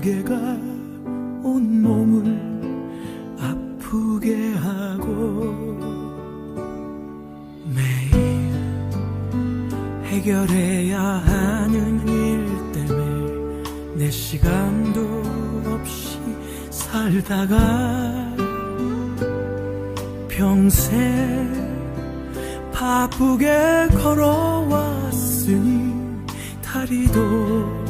게가 온 몸을 아프게 하고 매일 해결해야 하는 일 때문에 내 시간도 없이 살다가 평생 바쁘게 걸어왔으니 다리도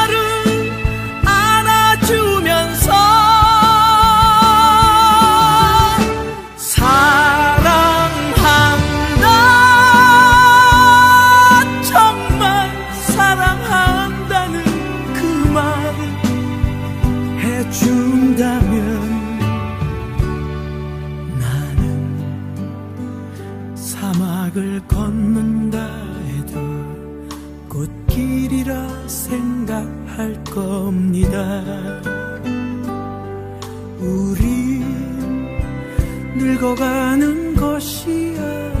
길이라 생각할 겁니다. 우리 늙어가는 것이 아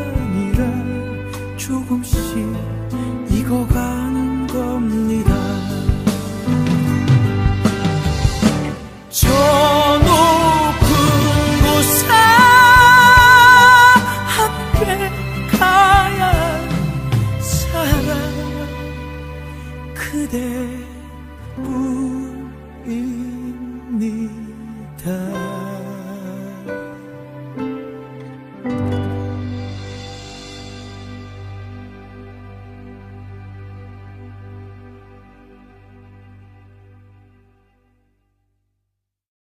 You.